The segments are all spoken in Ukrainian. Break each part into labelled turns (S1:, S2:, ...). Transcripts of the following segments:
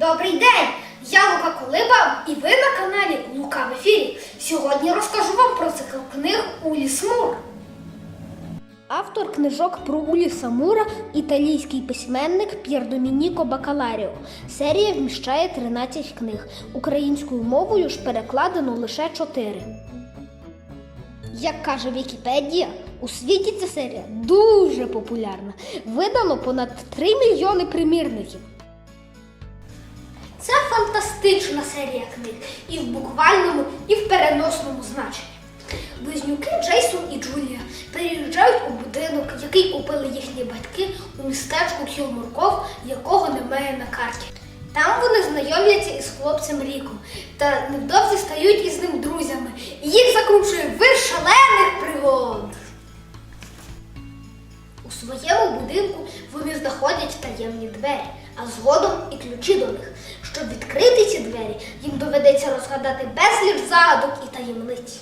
S1: Добрий день! Я Лука Колиба і ви на каналі Лука в ефірі. Сьогодні розкажу вам про цикл книг Улі Смур. Автор книжок про Улі Самура італійський письменник П'єр Домініко Бакаларіо. Серія вміщає 13 книг. Українською мовою ж перекладено лише 4. Як каже Вікіпедія, у світі ця серія дуже популярна. Видано понад 3 мільйони примірників. Це фантастична серія книг і в буквальному, і в переносному значенні. Близнюки Джейсон і Джулія переїжджають у будинок, який купили їхні батьки у містечку Кілморков, якого немає на карті. Там вони знайомляться із хлопцем Ріком та невдовзі стають із ним друзями. І їх закручує вир шалених пригод. У своєму будинку вони знаходять таємні двері, а згодом і ключі до них. Щоб відкрити ці двері, їм доведеться розгадати безліч загадок і таємниць.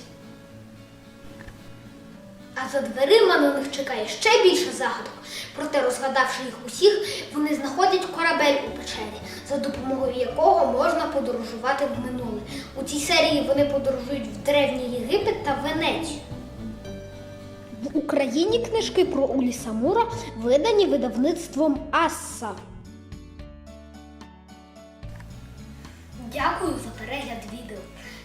S1: А за дверима на них чекає ще більше загадок. Проте, розгадавши їх усіх, вони знаходять корабель у печері, за допомогою якого можна подорожувати в минуле. У цій серії вони подорожують в Древній Єгипет та Венецію. В Україні книжки про Улі Самура видані видавництвом Асса. Дякую за перегляд відео.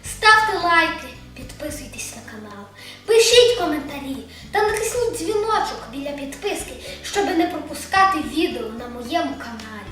S1: Ставте лайки, підписуйтесь на канал, пишіть коментарі та натисніть дзвіночок біля підписки, щоб не пропускати відео на моєму каналі.